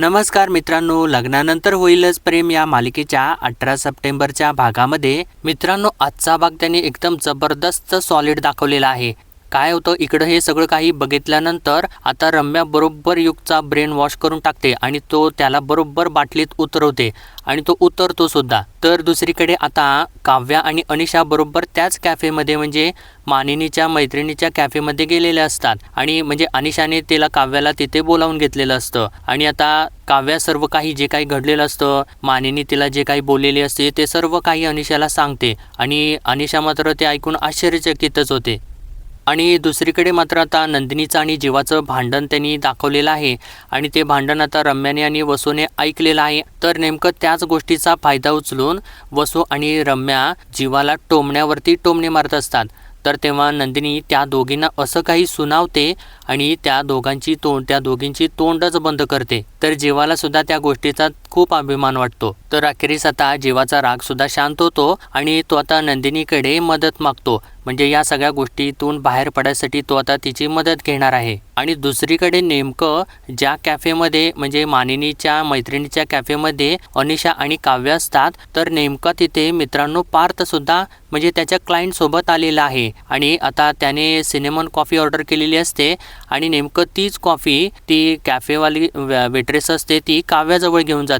नमस्कार मित्रांनो लग्नानंतर होईलच प्रेम या मालिकेच्या अठरा सप्टेंबरच्या भागामध्ये. मित्रांनो आजचा भाग त्यांनी एकदम जबरदस्त सॉलिड दाखवलेला आहे. काय होतं इकडं हे सगळं काही बघितल्यानंतर आता रम्या बरोबर युगचा ब्रेन वॉश करून टाकते आणि तो त्याला बरोबर बाटलीत उतरवते आणि तो उतरतो सुद्धा. तर दुसरीकडे आता काव्या आणि अनिशा बरोबर त्याच कॅफेमध्ये म्हणजे मानिनीच्या मैत्रिणीच्या कॅफेमध्ये गेलेले असतात आणि म्हणजे अनिशाने तिला काव्याला तिथे बोलावून घेतलेलं असतं. आणि आता काव्या सर्व काही जे काही घडलेलं असतं मानिनी तिला जे काही बोललेले असते ते सर्व काही अनिशाला सांगते आणि अनिशा मात्र ते ऐकून आश्चर्यचकितच होते. आणि दुसरीकडे मात्र आता नंदिनीचं आणि जीवाचं भांडण त्यांनी दाखवलेलं आहे. आणि ते भांडण आता रम्याने आणि वसूने ऐकलेलं आहे. तर नेमकं त्याच गोष्टीचा फायदा उचलून वसू आणि रम्या जीवाला टोमण्यावरती टोमणे मारत असतात. तर तेव्हा नंदिनी त्या दोघींना असं काही सुनावते आणि त्या दोघांची तोंड त्या दोघींची तोंडच बंद करते. तर जीवाला सुद्धा त्या गोष्टीचा खूप अभिमान वाटतो. तर अखेरीस आता जीवाचा राग सुद्धा शांत होतो आणि तो आता नंदिनीकडे मदत मागतो. म्हणजे या सगळ्या गोष्टीतून बाहेर पडायसाठी तो आता तिची मदत घेणार आहे. आणि दुसरीकडे नेमकं ज्या कॅफेमध्ये म्हणजे मानिनीच्या मैत्रिणीच्या कॅफेमध्ये अनिशा आणि काव्य असतात तर नेमकं तिथे मित्रांनो पार्थ सुद्धा म्हणजे त्याच्या क्लायंट सोबत आलेला आहे. आणि आता त्याने सिनेमन कॉफी ऑर्डर केलेली असते आणि नेमकं तीच कॉफी ती कॅफेवाली वेट्रेस असते ती काव्याजवळ घेऊन जाते.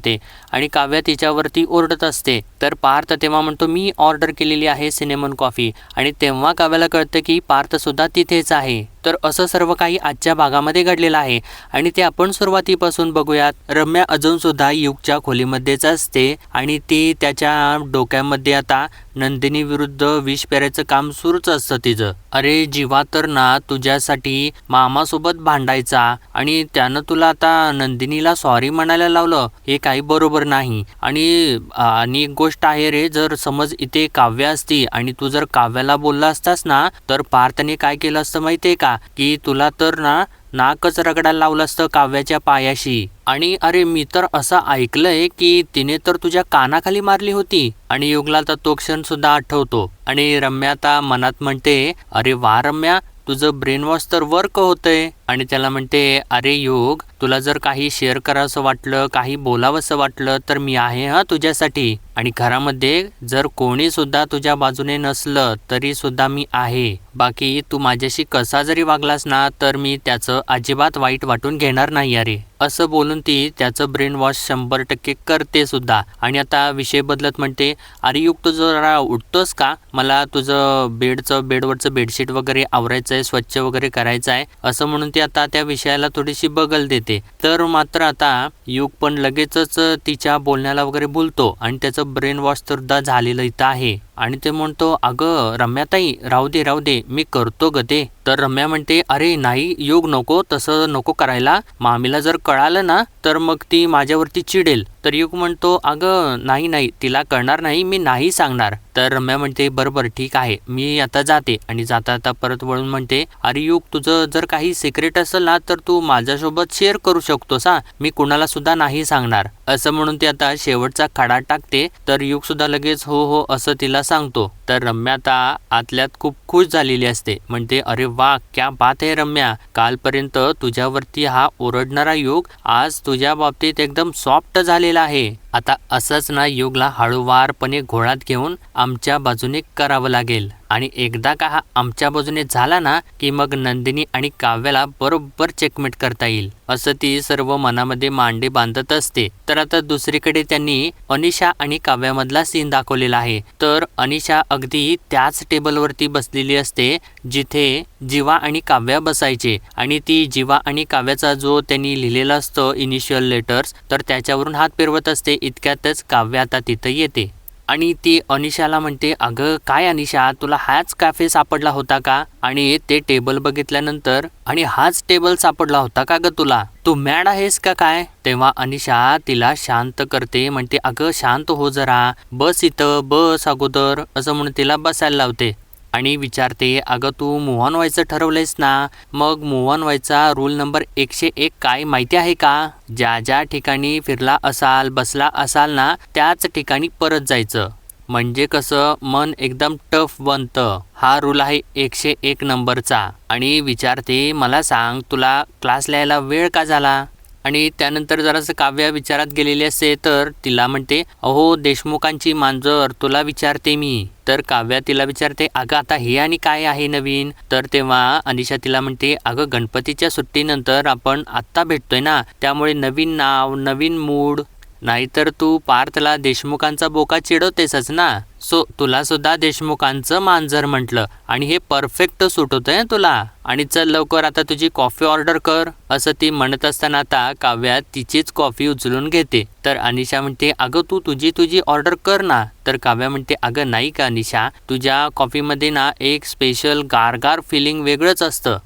आणि काव्या तिच्यावरती ओरडत असते. तर पार्थ तेव्हा म्हणतो मी ऑर्डर केलेली आहे सिनेमन कॉफी आणि तेव्हा काव्याला कळतं की पार्थसुद्धा तिथेच आहे. तर असं सर्व काही आजच्या भागामध्ये घडलेलं आहे. आणि ते आपण सुरुवातीपासून बघूयात. रम्या अजूनसुद्धा युगच्या खोलीमध्येच असते आणि ती त्याच्या डोक्यामध्ये आता नंदिनी विरुद्ध विष पेरायचं काम सुरूच असतं तिचं. अरे जीवा तर ना तुझ्यासाठी मामासोबत भांडायचा. आणि त्यानं तुला आता नंदिनीला सॉरी म्हणायला लावलं हे काही बरोबर नाही. आणि आणि एक गोष्ट आहे रे जर समज इथे काव्य असती आणि तू जर काव्याला बोलला असतास ना तर पार्थने काय केलं असतं माहितीये का? की तुला तर ना नाकच रगडायला लावलं असतं काव्याच्या पायाशी. आणि अरे मी तर असं ऐकलंय की तिने तर तुझ्या कानाखाली मारली होती. आणि युगला तर तो क्षण सुद्धा आठवतो. आणि रम्या आता मनात म्हणते अरे वा रम्या तुझं ब्रेनवॉश तर वर्क होतंय. आणि त्याला म्हणते अरे योग तुला जर काही शेअर करावंसं वाटलं काही बोलावंसं वाटलं तर मी आहे हा तुझ्यासाठी. आणि घरामध्ये जर कोणी सुद्धा तुझ्या बाजूने नसलं तरी सुद्धा मी आहे. बाकी तू माझ्याशी कसा जरी वागलास ना तर मी त्याचं अजिबात वाईट वाटून घेणार नाही अरे. असं बोलून ती त्याचं ब्रेन वॉश शंभर टक्के करते सुद्धा. आणि आता विषय बदलत म्हणते अरे युग तू जरा उठतोस का? मला तुझं बेडचं बेडवरचं बेडशीट वगैरे आवरायचं आहे स्वच्छ वगैरे करायचं आहे असं म्हणून ती आता त्या विषयाला थोडीशी बगल देते. तर मात्र आता युग पण लगेचच तिच्या बोलण्याला वगैरे बोलतो आणि त्याचं ब्रेन वॉश सुद्धा झालेलं इथं आहे. आणि ते म्हणतो अगं रम्याताई राहू दे राहू दे मी करतो ग ते. तर रम्या म्हणते अरे नाही योग नको तसं नको करायला. मामीला जर कळालं ना तर मग ती माझ्यावरती चिडेल. तर युग म्हणतो अगं नाही नाही तिला कळणार नाही मी नाही सांगणार. तर रम्या म्हणते बरोबर ठीक आहे मी आता जाते. आणि जाता आता परत वळून म्हणते अरे युग तुझं जर काही सिक्रेट असेल ना तर तू माझ्यासोबत शेअर करू शकतोस हा. मी कुणाला सुद्धा नाही सांगणार. असं म्हणून ती आता शेवटचा खडा टाकते तर युग सुद्धा लगेच हो हो असं तिला सांगतो. तर रम्या आता आतल्यात खूप खुश झालेली असते. म्हणते अरे वा क्या बात आहे रम्या. कालपर्यंत तुझ्यावरती हा ओरडणारा युग आज तुझ्या बाबतीत एकदम सॉफ्ट झालेला आहे. आता असंच ना युगला हळूवारपणे घोळात घेऊन आमच्या बाजूने करावं लागेल. आणि एकदा का हा आमच्या बाजूने झाला ना की मग नंदिनी आणि काव्याला बरोबर चेकमेट करता येईल. असं ती सर्व मनामध्ये मांडे बांधत असते. तर आता दुसरीकडे त्यांनी अनिशा आणि काव्यामधला सीन दाखवलेला आहे. तर अनिशा अगदी त्याच टेबलवरती बसलेली असते जिथे जीवा आणि काव्या बसायचे. आणि ती जीवा आणि काव्याचा जो त्यांनी लिहिलेला असतो इनिशियल लेटर्स तर त्याच्यावरून हात फिरवत असते. इतक्यातच काव्य आता तिथं येते. आणि ती अनिशाला म्हणते अगं काय अनिशा तुला हाच कॅफे सापडला होता का? आणि ते टेबल बघितल्यानंतर आणि हाच टेबल सापडला होता का ग तुला? तू मॅड आहेस का काय? तेव्हा अनिशा तिला शांत करते म्हणते अगं शांत हो जरा. बस इथं बस अगोदर असं म्हणून तिला बसायला लावते. आणि विचारते अगं तू मोहन व्हायचं ठरवलंयस ना? मग मोहन व्हायचा रूल नंबर एकशे एक काय माहिती आहे का? ज्या ज्या ठिकाणी फिरला असाल बसला असाल ना त्याच ठिकाणी परत जायचं. म्हणजे कसं मन एकदम टफ बनतं. हा रूल आहे एकशे एक नंबरचा. आणि विचारते मला सांग तुला क्लास लिहायला वेळ का झाला? आणि त्यानंतर जरासं काव्या विचारात गेलेली असते तर तिला म्हणते अहो देशमुखांची मांजर तुला विचारते मी. तर काव्या तिला विचारते अगं आता हे आणि काय आहे नवीन? तर तेव्हा अनिशा तिला म्हणते अगं गणपतीच्या सुट्टीनंतर आपण आत्ता भेटतोय ना त्यामुळे नवीन नाव नवीन मूड. नाहीतर तू पार्थला देशमुखांचा बोका चिडवतेसच ना. सो तुला सुद्धा देशमुखांचं मांजर म्हटलं आणि हे परफेक्ट सूट आहे तुला. आणि चल लवकर आता तुझी कॉफी ऑर्डर कर असं ती म्हणत असताना आता काव्या तिचीच कॉफी उचलून घेते. तर अनिशा म्हणते अगं तू तुझी तुझी ऑर्डर कर ना. तर काव्या म्हणते अगं नाही का अनिशा तुझ्या कॉफीमध्ये ना एक स्पेशल गारगार फिलिंग वेगळंच असतं.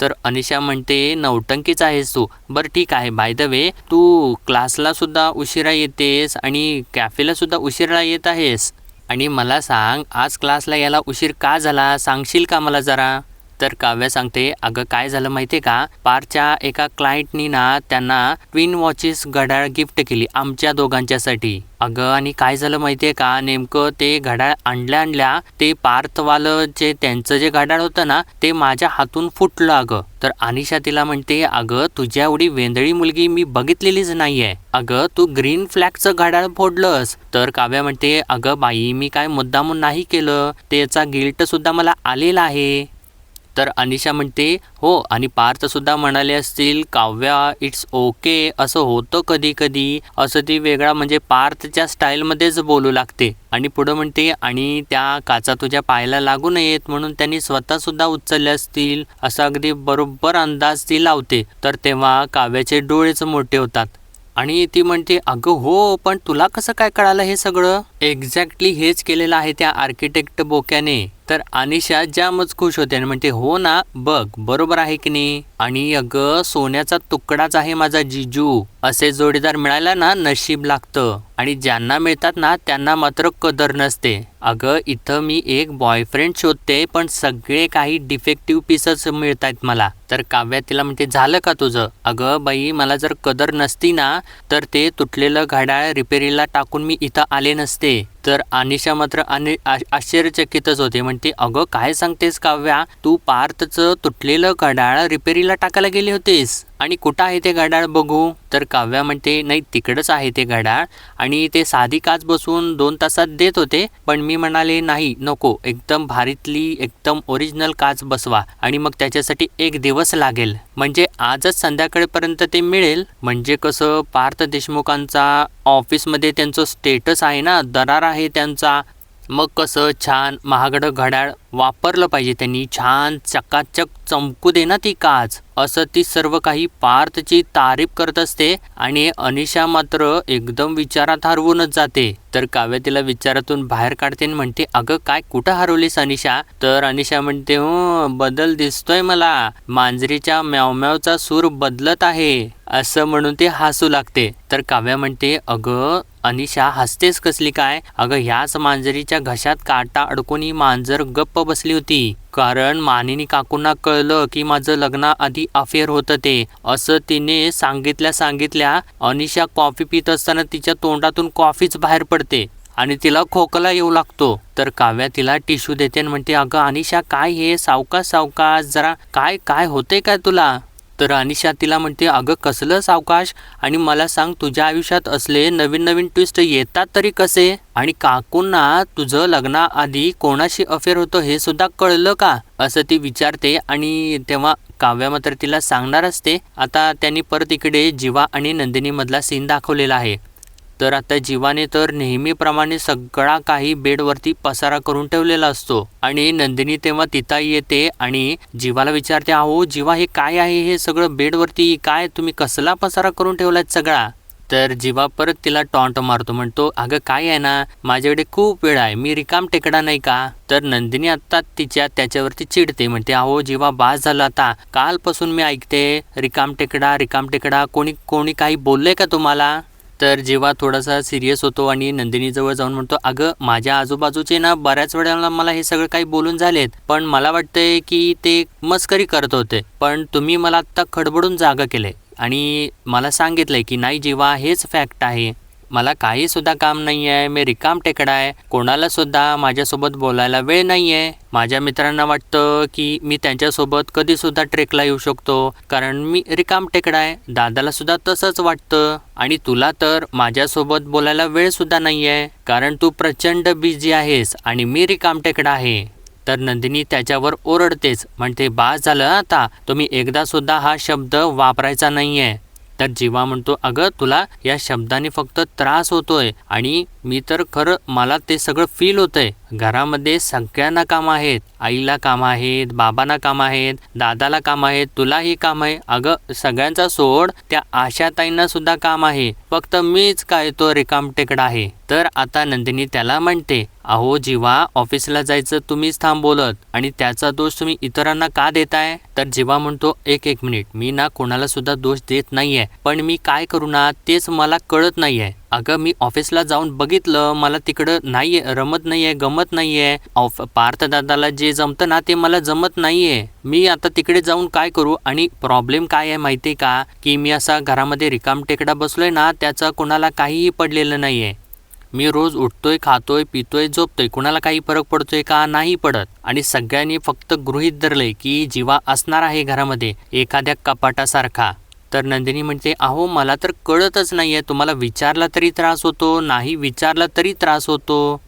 तर अनिशा म्हणते नौटंकीच आहेस तू. बरं ठीक आहे बाय द वे तू क्लासला सुद्धा उशिरा येतेस आणि कॅफेला सुद्धा उशिरा येत आहेस. आणि मला सांग आज क्लासला यायला उशीर का झाला? सांगशील का मला जरा? तर काव्या सांगते अगं काय झालं माहिती आहे का? पारच्या एका क्लायंटनी ना त्यांना ट्विन वॉचेस घड्याळ गिफ्ट केली आमच्या दोघांच्यासाठी. अगं आणि काय झालं माहिती आहे का? नेमकं ते घड्याळ आणल्या आणल्या ते पार्थवालं जे त्यांचं जे घड्याळ होतं ना ते माझ्या हातून फुटलं अगं. तर अनिशा तिला म्हणते अगं तुझ्या एवढी वेंदळी मुलगी मी बघितलेलीच नाहीये. अगं तू ग्रीन फ्लॅगचं घड्याळ फोडलंस. तर काव्या म्हणते अगं बाई मी काय मुद्दामून नाही केलं. त्याचा गिल्ट सुद्धा मला आलेला आहे. तर अनिशा म्हणते हो आणि पार्थसुद्धा म्हणाले असतील काव्या इट्स ओके असं होतं कधी कधी असं ती वेगळा म्हणजे पार्थच्या स्टाईलमध्येच बोलू लागते. आणि पुढं म्हणते आणि त्या काचा तुझ्या पायाला लागू नयेत म्हणून त्यांनी स्वतःसुद्धा उचलले असतील. असं अगदी बरोबर अंदाज ती लावते. तर तेव्हा काव्याचे डोळेच मोठे होतात. आणि ती म्हणते अगं हो पण तुला कसं काय कळालं हे सगळं? एक्झॅक्टली हेच केलेलं आहे त्या आर्किटेक्ट बोक्याने. तर अनिशा जामच खुश होते आणि म्हणते हो ना बघ बरोबर आहे की नाही? आणि अगं सोन्याचा तुकडाच आहे माझा जिजू. असे जोडीदार मिळायला ना नशीब लागतं. आणि ज्यांना मिळतात ना त्यांना मात्र कदर नसते. अगं इथं मी एक बॉयफ्रेंड शोधते पण सगळे काही डिफेक्टिव्ह पीसच मिळत आहेत मला. तर काव्या तिला म्हणते झालं का तुझं? अगं बाई मला जर कदर नसती ना तर ते तुटलेलं घड्याळ रिपेरीला टाकून मी इथं आले नसते. तर अनिशा मात्र आणि आश्चर्यचकितच होते. म्हणते अगं काय सांगतेस काव्या? तू पार्थचं तुटलेलं कडाळ रिपेरीला टाकायला गेली होतीस. आणि कुठं आहे ते घड्याळ बघू? तर काव्या म्हणते नाही तिकडंच आहे ते घड्याळ. आणि ते साधी काच बसून दोन तासात देत होते पण मी म्हणाले नाही नको एकदम भारीतली एकदम ओरिजिनल काच बसवा आणि मग त्याच्यासाठी एक दिवस लागेल. म्हणजे आजच संध्याकाळपर्यंत ते मिळेल. म्हणजे कसं पार्थ देशमुखांचा ऑफिसमध्ये त्यांचं स्टेटस आहे ना दरार आहे त्यांचा. मग कसं छान महागडं घड्याळ वापरलं पाहिजे. त्यांनी छान चकाचक चमकू दे ना ती काच. असं ती सर्व काही पार्थची तारीफ करत असते आणि अनिशा मात्र एकदम विचारात हरवूनच जाते. तर काव्य तिला विचारातून बाहेर काढते आणि म्हणते अगं काय कुठं हरवलीस अनिशा? तर अनिशा म्हणते हो बदल दिसतोय मला. मांजरीच्या म्यावम्यावचा सूर बदलत आहे. असं म्हणून ते हसू लागते. तर काव्या म्हणते अगं अनिशा हसतेस कसली काय? अगं ह्याच मांजरीच्या घशात काटा अडकून ही मांजर गप्प बसली होती. कारण मानिनी काकूंना कळलं की माझं लग्नाआधी अफेअर होतं ते. असं तिने सांगितल्या सांगितल्या अनिशा कॉफी पित असताना तिच्या तोंडातून कॉफीच बाहेर पडते आणि तिला खोकला येऊ लागतो. तर काव्या तिला टिश्यू देते आणि म्हणते अगं अनिशा काय हे? सावकाश सावकाश जरा काय काय होते काय तुला? तर अनिशा तिला म्हणते अगं कसलं सावकाश? आणि मला सांग तुझ्या आयुष्यात असले नवीन नवीन ट्विस्ट येतात तरी कसे? आणि काकूंना तुझं लग्नाआधी कोणाशी अफेअर होतं हे सुद्धा कळलं का? असं ती विचारते आणि तेव्हा काव्या मात्र तिला सांगणार असते. आता त्यांनी परत इकडे जीवा आणि नंदिनीमधला सीन दाखवलेला आहे. तर आता जीवाने तर नेहमीप्रमाणे सगळा काही बेडवरती पसारा करून ठेवलेला असतो. आणि नंदिनी तेव्हा तिथं येते आणि जीवाला विचारते अहो जीवा हे काय आहे? हे सगळं बेडवरती काय? तुम्ही कसला पसारा करून ठेवलाय सगळा? तर जीवा परत तिला टॉन्ट मारतो म्हणतो अगं काय आहे ना? माझ्याकडे खूप वेळ आहे. मी रिकाम टेकडा नाही का? तर नंदिनी आत्ता तिच्या त्याच्यावरती चिडते म्हणते अहो जीवा बास झाला आता. कालपासून मी ऐकते. रिकाम टेकडा रिकाम टेकडा. कोणी कोणी काही बोललंय का तुम्हाला? तर जेव्हा थोडासा सिरियस होतो आणि नंदिनीजवळ जाऊन म्हणतो अगं माझ्या आजूबाजूचे ना बऱ्याच वेळेला मला हे सगळं काही बोलून झालेत पण मला वाटतंय की ते मस्करी करत होते. पण तुम्ही मला आत्ता खडबडून जागा केले आणि मला सांगितलंय की नाही जेव्हा हेच फॅक्ट आहे मला काही सुद्धा काम नाही आहे मी रिकाम टेकडा आहे. कोणाला सुद्धा माझ्यासोबत बोलायला वेळ नाही आहे माझ्या मित्रांना वाटतं की मी त्यांच्यासोबत कधी सुद्धा ट्रेकला येऊ शकतो कारण मी रिकाम टेकडा आहे. दादाला सुद्धा तसंच वाटतं. आणि तुला तर माझ्यासोबत बोलायला वेळ सुद्धा नाही आहे कारण तू प्रचंड बिझी आहेस आणि मी रिकाम टेकडा आहे. तर नंदिनी त्याच्यावर ओरडतेच म्हणते बास झालं आता. तुम्ही एकदा सुद्धा हा शब्द वापरायचा नाही आहे तर जीवा म्हणतो अगं तुला या शब्दाने फक्त त्रास होतोय आणि मी तर खरं मला ते सगळं फील होतंय. घरामध्ये सगळ्यांना काम आहेत आईला काम आहेत बाबांना काम आहेत दादाला काम आहेत तुलाही काम आहे. अगं सगळ्यांचा सोड त्या आशाताईंना सुद्धा काम आहे. फक्त मीच काय तो रिकाम टेकडा आहे. तर आता नंदिनी त्याला म्हणते अहो जीवा ऑफिसला जायचं तुम्हीच थांब बोलत. आणि त्याचा दोष तुम्ही इतरांना का देताय? तर जीवा म्हणतो एक एक मिनिट. मी ना कोणाला सुद्धा दोष देत नाहीये. पण मी काय करू ना तेच मला कळत नाहीये. अगं मी ऑफिसला जाऊन बघितलं. मला तिकडं नाही आहे रमत नाही आहे गमत नाही आहे ऑफ पार्थदादाला जे जमतं ना ते मला जमत नाही आहे मी आता तिकडे जाऊन काय करू? आणि प्रॉब्लेम काय आहे माहिती का? की मी असा घरामध्ये रिकाम टेकडा बसलोय ना त्याचा कोणाला काहीही पडलेलं नाही आहे मी रोज उठतोय खातोय पितोय झोपतोय. कुणाला काही फरक पडतोय का? नाही पडत. आणि सगळ्यांनी फक्त गृहीत धरलंय की जीवा असणार आहे घरामध्ये एखाद्या कपाटासारखा. तर नंदिनी म्हणते अहो मला तर कळतच नाही आहे तुम्हाला विचारला तरी त्रास होतो नाही विचारला तरी त्रास होतो.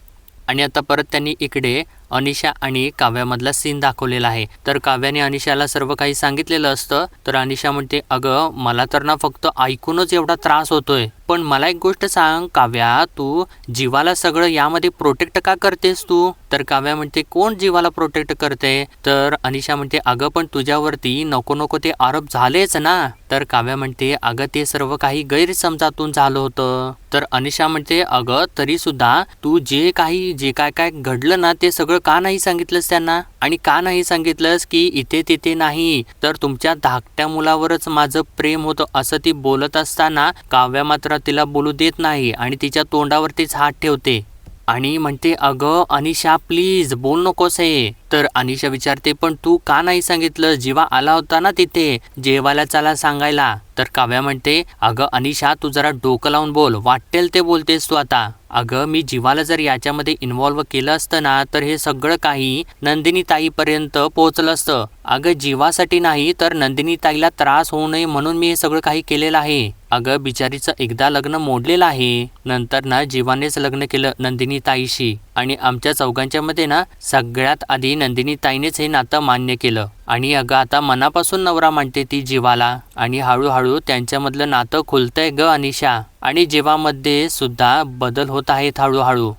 आणि आता परत त्यांनी इकडे अनिशा आणि काव्यामधला सीन दाखवलेला आहे. तर काव्याने अनिशाला सर्व काही सांगितलेलं असतं तर अनिशा म्हणते अगं मला तर ना फक्त ऐकूनच एवढा त्रास होतोय. पण मला एक गोष्ट सांग काव्या. तू जीवाला सगळं यामध्ये प्रोटेक्ट का करतेस तू? तर काव्या म्हणते कोण जीवाला प्रोटेक्ट करते? तर अनिशा म्हणते अगं पण तुझ्यावरती नको नको ते आरोप झालेच ना. तर काव्या म्हणते अगं ते सर्व काही गैरसमजातून झालं होतं. तर अनिशा म्हणते अगं तरी सुद्धा तू जे काही जे काय काय घडलं ना ते सगळं का नाही सांगितलंस त्यांना? आणि का नाही सांगितलंस की इथे तिथे नाही? तर तुमच्या धाकट्या मुलावरच माझं प्रेम होतं असं ती बोलत असताना काव्या मात्र तिला बोलू देत नाही आणि तिच्या तोंडावरतीच हात ठेवते. आणि म्हणते अगं अनिशा प्लीज बोल नकोस हे. तर अनिशा विचारते पण तू का नाही सांगितलं? जीवा आला होता ना तिथे जेवायला चला सांगायला. तर काव्या म्हणते अगं अनिशा तू जरा डोकं लावून बोल वाटेल ते बोलतेस तू आता. अगं मी जीवाला जर याच्यामध्ये इन्व्हॉल्व्ह केलं असतं ना तर हे सगळं काही नंदिनी ताईपर्यंत पोहोचलं असतं. अगं जीवासाठी नाही तर नंदिनी ताईला त्रास होऊ नये म्हणून मी हे सगळं काही केलेलं आहे. अगं बिचारीचं एकदा लग्न मोडलेलं आहे. नंतर ना जीवानेच लग्न केलं नंदिनी ताईशी आणि आमच्या चौघांच्या मध्ये ना सगळ्यात आधी नंदिनी ताईनेच हे नातं मान्य केलं. आणि अगं आता मनापासून नवरा मांडते ती जीवाला. आणि हळूहळू त्यांच्यामधलं नातं खुलतंय ग अनिशा. आणि जीवामध्ये सुद्धा बदल होत आहेत हळूहळू.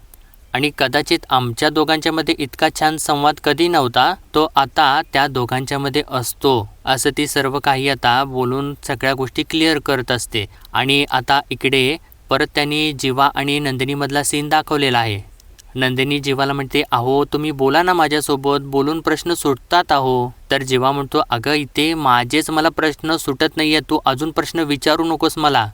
आणि कदाचित आमच्या दोघांच्यामध्ये इतका छान संवाद कधी नव्हता तो आता त्या दोघांच्यामध्ये असतो. असं ती सर्व काही आता बोलून सगळ्या गोष्टी क्लिअर करत असते. आणि आता इकडे परत त्यांनी जीवा आणि नंदिनीमधला सीन दाखवलेला आहे. नंदिनी जीवाला म्हणते अहो तुम्ही बोला ना माझ्यासोबत बोलून प्रश्न सुटतात अहो. तर जीवा म्हणतो अगं इथे माझेच मला प्रश्न सुटत नाही आहे तू अजून प्रश्न विचारू नकोस मला.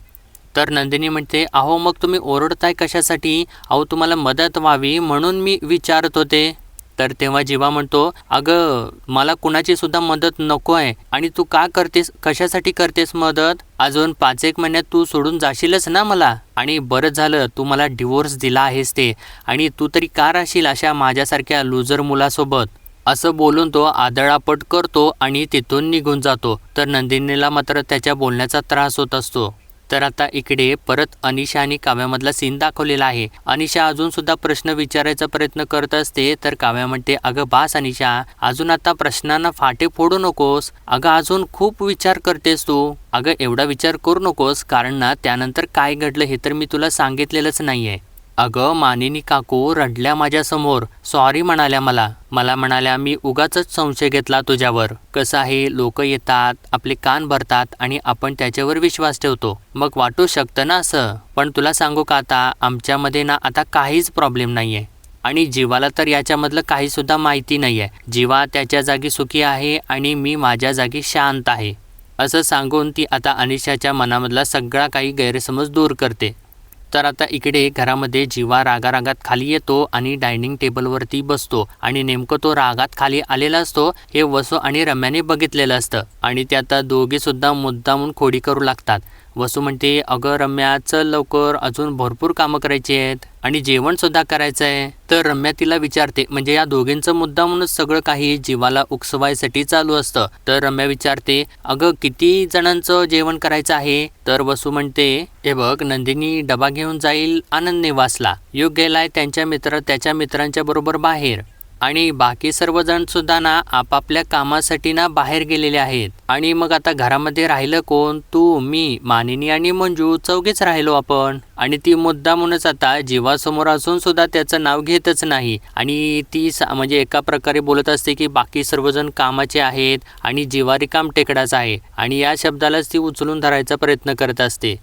तर नंदिनी म्हणते अहो मग तुम्ही ओरडताय कशासाठी? अहो तुम्हाला मदत व्हावी म्हणून मी विचारत होते. तर तेव्हा जीवा म्हणतो अगं मला कुणाची सुद्धा मदत नको आहे. आणि तू का करतेस कशासाठी करतेस मदत? अजून पाच एक महिन्यात तू सोडून जाशीलच ना मला. आणि बरं झालं तू मला डिवोर्स दिला आहेस ते. आणि तू तरी का राहशील अशा माझ्यासारख्या लुजर मुलासोबत? असं बोलून तो आदळापट करतो आणि तिथून निघून जातो. तर नंदिनीला मात्र त्याच्या बोलण्याचा त्रास होत असतो. तर आता इकडे परत अनिशा आणि काव्यामधला सीन दाखवलेला आहे. अनिशा अजून सुद्धा प्रश्न विचारायचा प्रयत्न करत असते तर काव्या म्हणते अगं बास अनिशा अजून आता प्रश्नांना फाटे फोडू नकोस. अगं अजून खूप विचार करतेस तू. अगं एवढा विचार करू नकोस कारण ना त्यानंतर काय घडलं हे तर मी तुला सांगितलेलंच नाहीये. अगं मानिनी काकू रडल्या माझ्यासमोर सॉरी म्हणाल्या मला. मला म्हणाल्या मी उगाच संशय घेतला तुझ्यावर. कसं आहे लोक येतात आपले कान भरतात आणि आपण त्याच्यावर विश्वास ठेवतो. मग वाटू शकतं ना असं? पण तुला सांगू का आता? आमच्यामध्ये ना आता काहीच प्रॉब्लेम नाहीये. आणि जीवाला तर याच्यामधलं काहीसुद्धा माहिती नाही आहे जीवा त्याच्या जागी सुखी आहे आणि मी माझ्या जागी शांत आहे. असं सांगून ती आता अनिशाच्या मनामधला सगळा काही गैरसमज दूर करते. तर आता इकडे घरामध्ये जीवा रागारागात खाली येतो आणि डायनिंग टेबलवरती बसतो आणि नेमकं तो रागात खाली आलेला असतो हे वसू आणि रम्याने बघितलेलं असतं. आणि ते आता दोघे सुद्धा मुद्दामून खोडी करू लागतात. वसू म्हणते अगं रम्या चल लवकर अजून भरपूर कामं करायची आहेत आणि जेवण सुद्धा करायचं आहे. तर रम्या तिला विचारते म्हणजे या दोघींचं मुद्दा म्हणून सगळं काही जीवाला उकसवायसाठी चालू असतं? तर रम्या विचारते अगं किती जणांचं जेवण करायचं आहे? तर वसू म्हणते हे बघ नंदिनी डबा घेऊन जाईल आनंद निवासला योग गेलाय त्यांच्या मित्र त्याच्या मित्रांच्या बरोबर बाहेर. आणि बाकी सर्वजण सुद्धा ना आपापल्या कामासाठी ना बाहेर गेलेले आहेत. आणि मग आता घरामध्ये राहिलं कोण? तू मी मानिनी आणि मंजू चौघेच राहिलो आपण. आणि ती मुद्दा म्हणूनच आता जीवासमोर असून सुद्धा त्याचं नाव घेतच नाही. आणि ती सा- म्हणजे एका प्रकारे बोलत असते की बाकी सर्वजण कामाचे आहेत आणि जीवा रिकाम टेकडाच आहे. आणि या शब्दालाच ती उचलून धरायचा प्रयत्न करत असते.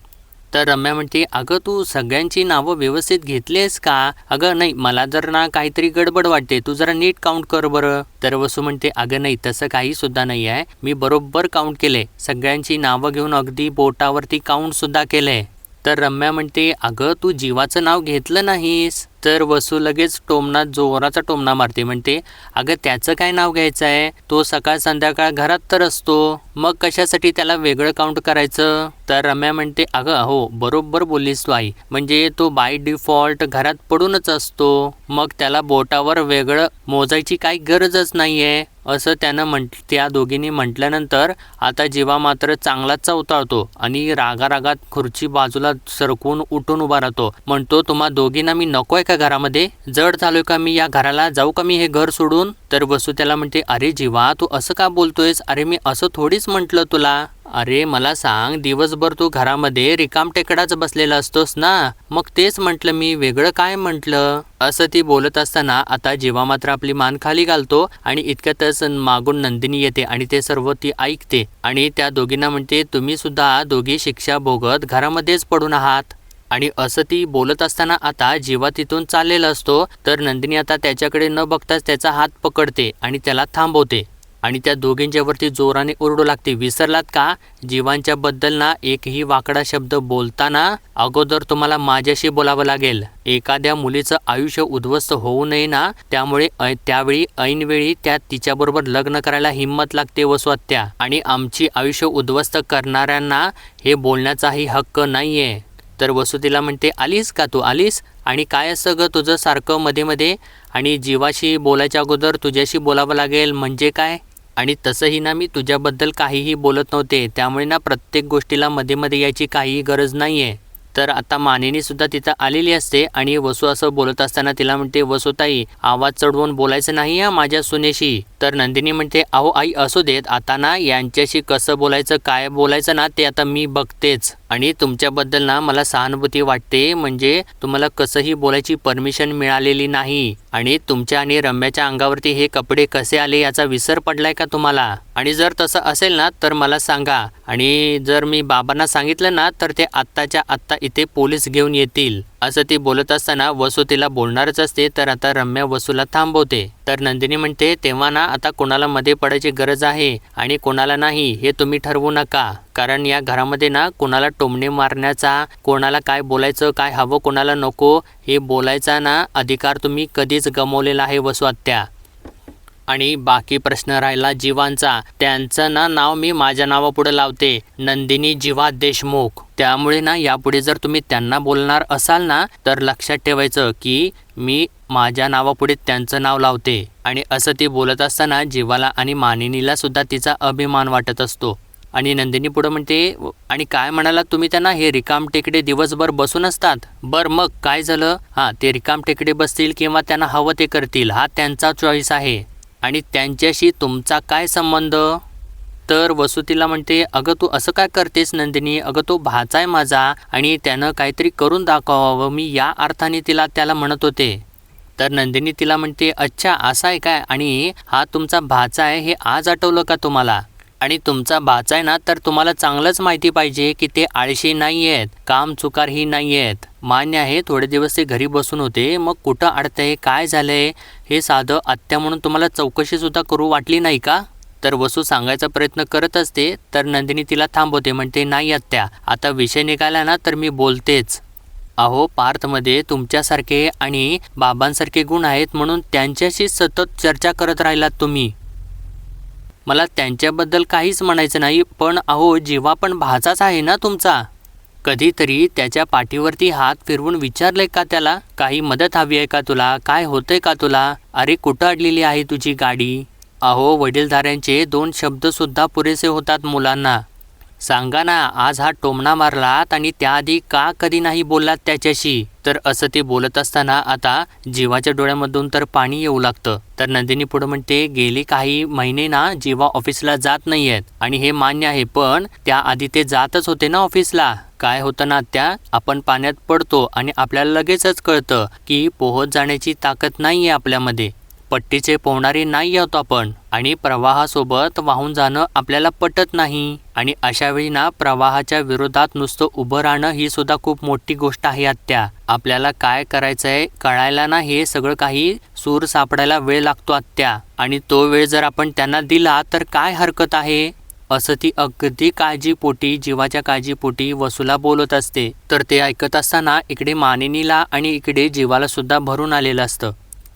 तर रम्या म्हणते अगं तू सगळ्यांची नावं व्यवस्थित घेतलीस का? अगं नाही मला जर ना काहीतरी गडबड वाटते तू जरा नीट काउंट कर बरं. तर वसू म्हणते अगं नाही तसं काही सुद्धा नाही आहे मी बरोबर काउंट केले सगळ्यांची नावं घेऊन अगदी बोटावरती काउंट सुद्धा केलंय. तर रम्या म्हणते अगं तू जीवाचं नाव घेतलं नाहीस. तर वसू लगेच टोमना जोराचा टोमणा मारते म्हणते अगं त्याचं काय नाव घ्यायचं आहे तो सकाळ संध्याकाळ घरात तर असतो. मग कशासाठी त्याला वेगळं काउंट करायचं? तर रम्या म्हणते अगं हो बरोबर बोललीस तू आई. म्हणजे तो बाय डिफॉल्ट घरात पडूनच असतो. मग त्याला बोटावर वेगळं मोजायची काही गरजच नाही आहे असं त्यानं म्हट त्या दोघींनी म्हटल्यानंतर आता जीवा मात्र चांगलाच चवताळतो आणि रागारागात खुर्ची बाजूला सरकून उठून उभा राहतो. म्हणतो तुम्हा दोघींना मी नकोय का घरामध्ये? जड झालोय का मी या घराला? जाऊ का मी हे घर सोडून? तर वसू त्याला म्हणते अरे जीवा तू असं का बोलतोयस? अरे मी असं थोडीच म्हटलं तुला. अरे मला सांग दिवसभर तू घरामध्ये रिकाम टेकडाच बसलेला असतोस ना? मग तेच म्हटलं मी वेगळं काय म्हटलं? असं ती बोलत असताना आता जेव्हा मात्र आपली मान खाली घालतो आणि इतक्यातच मागून नंदिनी येते आणि ते सर्व ती ऐकते आणि त्या दोघींना म्हणते तुम्ही सुद्धा दोघी शिक्षा भोगत घरामध्येच पडून आहात. आणि असं ती बोलत असताना आता जेव्हा तिथून चाललेला असतो तर नंदिनी आता त्याच्याकडे न बघताच त्याचा हात पकडते आणि त्याला थांबवते. आणि त्या दोघींच्यावरती जोराने ओरडू लागते. विसरलात का? जीवांच्या बद्दल ना एकही वाकडा शब्द बोलताना अगोदर तुम्हाला माझ्याशी बोलावं लागेल. एखाद्या मुलीचं आयुष्य उद्ध्वस्त होऊ नये ना त्यामुळे ऐ- त्यावेळी ऐनवेळी त्या तिच्याबरोबर लग्न करायला हिंमत लागते वसवात्या आणि आमची आयुष्य उद्ध्वस्त करणाऱ्यांना हे बोलण्याचाही हक्क नाहीये. तर वसुतीला म्हणते आलीस का तू? आलीस? आणि काय असं ग तुझं सारखं मध्ये मध्ये आणि जीवाशी बोलायच्या अगोदर तुझ्याशी बोलावं लागेल म्हणजे काय? आणि तसंही ना मी तुझ्याबद्दल काहीही बोलत नव्हते. त्यामुळे ना प्रत्येक गोष्टीला मध्ये मध्ये यायची काहीही गरज नाही आहे तर आता मानिनी सुद्धा तिथं आलेली असते आणि वसू असं बोलत असताना तिला म्हणते वसुताई आवाज चढवून बोलायचं नाही या माझ्या सुनेशी. तर नंदिनी म्हणते अहो आई असू देत. आता ना यांच्याशी कसं बोलायचं काय बोलायचं ना ते आता मी बघतेच. आणि तुमच्याबद्दल ना मला सहानुभूती वाटते. म्हणजे तुम्हाला कसंही बोलायची परमिशन मिळालेली नाही. आणि तुमच्या आणि रम्याच्या अंगावरती हे कपडे कसे आले याचा विसर पडलाय का तुम्हाला? आणि जर तसं असेल ना तर मला सांगा. आणि जर मी बाबांना सांगितलं ना तर ते आत्ताच्या आत्ता इथे पोलीस घेऊन येतील. असं ती बोलत असताना वसू तिला बोलणारच असते तर आता रम्या वसूला थांबवते. तर नंदिनी म्हणते तेव्हा ना आता कोणाला मध्ये पडायची गरज आहे आणि कोणाला नाही हे तुम्ही ठरवू नका. कारण या घरामध्ये ना कोणाला टोमणे मारण्याचा कोणाला काय बोलायचं काय हवं कोणाला नको हे बोलायचा ना अधिकार तुम्ही कधीच गमावलेला आहे वसवात्या आणि बाकी प्रश्न राहिला जीवांचा. त्यांचं ना नाव मी माझ्या नावापुढे लावते. नंदिनी जीवा देशमुख. त्यामुळे ना यापुढे जर तुम्ही त्यांना बोलणार असाल ना तर लक्षात ठेवायचं की मी माझ्या नावापुढे त्यांचं नाव लावते. आणि असं ती बोलत असताना जीवाला आणि मानिनीला सुद्धा तिचा अभिमान वाटत असतो. आणि नंदिनी पुढं म्हणते आणि काय म्हणाला तुम्ही त्यांना? हे रिकाम टेकडे दिवसभर बसून असतात. बर मग काय झालं? हां ते रिकाम टेकडे बसतील किंवा त्यांना हवं ते करतील. हा त्यांचा चॉईस आहे. आणि त्यांच्याशी तुमचा काय संबंध? तर वसुतीला म्हणते अगं तू असं काय करतेस नंदिनी? अगं तो भाचा आहे माझा आणि त्यानं काहीतरी करून दाखवावं. मी या अर्थाने तिला त्याला म्हणत होते. तर नंदिनी तिला म्हणते अच्छा असा आहे काय? आणि हा तुमचा भाचा आहे हे आज आठवलं का तुम्हाला? आणि तुमचा भाचा आहे ना तर तुम्हाला चांगलंच माहिती पाहिजे की ते आळशी नाही आहेत काम चुकारही नाही आहेत मान्य आहे थोडे दिवस ते घरी बसून होते. मग कुठं अडतंय काय झालंय हे साधं आत्या म्हणून तुम्हाला चौकशीसुद्धा करू वाटली नाही का? तर वसू सांगायचा प्रयत्न करत असते तर नंदिनी तिला थांबवते म्हणते नाही आत्या आता विषय निघाला ना तर मी बोलतेच. अहो पार्थमध्ये तुमच्यासारखे आणि बाबांसारखे गुण आहेत म्हणून त्यांच्याशी सतत चर्चा करत राहिलात तुम्ही. मला त्यांच्याबद्दल काहीच म्हणायचं नाही पण अहो जीवा पण भाचाच आहे ना तुमचा. कधीतरी त्याच्या पाठीवरती हात फिरवून विचारलंय का त्याला? काही मदत हवी आहे का तुला? काय होतंय का तुला? अरे कुठं अडलेली आहे तुझी गाडी? अहो वडीलधाऱ्यांचे दोन शब्दसुद्धा पुरेसे होतात मुलांना. सांगा ना आज हा टोमणा मारलात आणि त्याआधी का कधी नाही बोललात त्याच्याशी? तर असं ते बोलत असताना आता जीवाच्या डोळ्यामधून तर पाणी येऊ लागतं. तर नंदिनी पुढे म्हणते गेले काही महिने ना जीवा ऑफिसला जात नाही आहेत आणि हे मान्य आहे पण त्याआधी ते जातच होते ना ऑफिसला. काय होतं ना त्या? आपण पाण्यात पडतो आणि आपल्याला लगेचच कळतं की पोहत जाण्याची ताकद नाही आहे आपल्यामध्ये. पट्टीचे पोहणारे नाही आहोत आपण. आणि प्रवाहासोबत वाहून जाणं आपल्याला पटत नाही. आणि अशा वेळी ना प्रवाहाच्या विरोधात नुसतं उभं राहणं ही सुद्धा खूप मोठी गोष्ट आहे आत्या. आपल्याला काय करायचंय कळायला ना हे सगळं काही सूर सापडायला वेळ लागतो आत्या. आणि तो वेळ जर आपण त्यांना दिला तर काय हरकत आहे? असं ती अगदी काळजीपोटी जीवाच्या काळजीपोटी वसूला बोलत असते. तर ते ऐकत असताना इकडे मानिनीला आणि इकडे जीवाला सुद्धा भरून आलेलं असतं.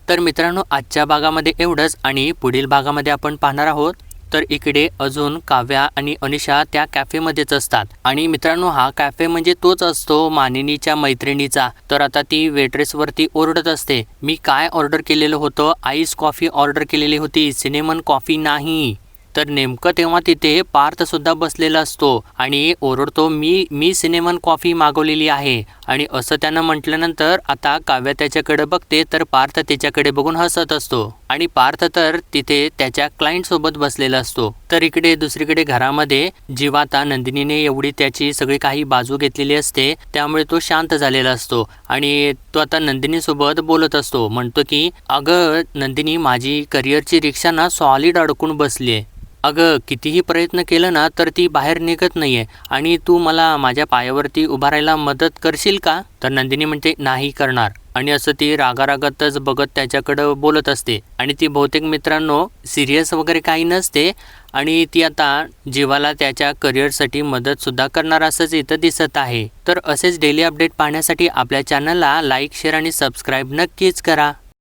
तर मित्रांनो आजच्या भागामध्ये एवढंच आणि पुढील भागामध्ये आपण पाहणार आहोत. तर इकडे अजून काव्या आणि अनिशा त्या कॅफेमध्येच असतात. आणि मित्रांनो हा कॅफे म्हणजे तोच असतो मानिनीच्या मैत्रिणीचा. तर आता ती वेट्रेसवरती ओरडत असते मी काय ऑर्डर केलेलं होतं? आईस कॉफी ऑर्डर केलेली होती सिनेमन कॉफी नाही. तर नेमकं तेव्हा तिथे पार्थसुद्धा बसलेला असतो आणि ओरडतो मी मी सिनेमन कॉफी मागवलेली आहे. आणि असं त्यानं म्हटल्यानंतर आता काव्या त्याच्याकडे बघते तर पार्थ त्याच्याकडे बघून हसत असतो. आणि पार्थ तर तिथे त्याच्या क्लायंटसोबत बसलेला असतो. तर इकडे दुसरीकडे घरामध्ये जीवाता नंदिनीने एवढी त्याची सगळी काही बाजू घेतलेली असते त्यामुळे तो शांत झालेला असतो. आणि तो आता नंदिनीसोबत बोलत असतो. म्हणतो की अगं नंदिनी माझी करिअरची रिक्षा ना सॉलिड अडकून बसली आहे अगं कितीही प्रयत्न केलं ना तर ती बाहेर निघत नाही आहे आणि तू मला माझ्या पायावरती उभा राहायला मदत करशील का? तर नंदिनी म्हणते नाही करणार. आणि असं ती रागारागातच बघत त्याच्याकडं बोलत असते. आणि ती बहुतेक मित्रांनो सिरियस वगैरे काही नसते. आणि ती आता जीवाला त्याच्या करिअरसाठी मदतसुद्धा करणार असंच इथं दिसत आहे. तर असेच डेली अपडेट पाहण्यासाठी आपल्या चॅनलला लाईक शेअर आणि सबस्क्राईब नक्कीच करा.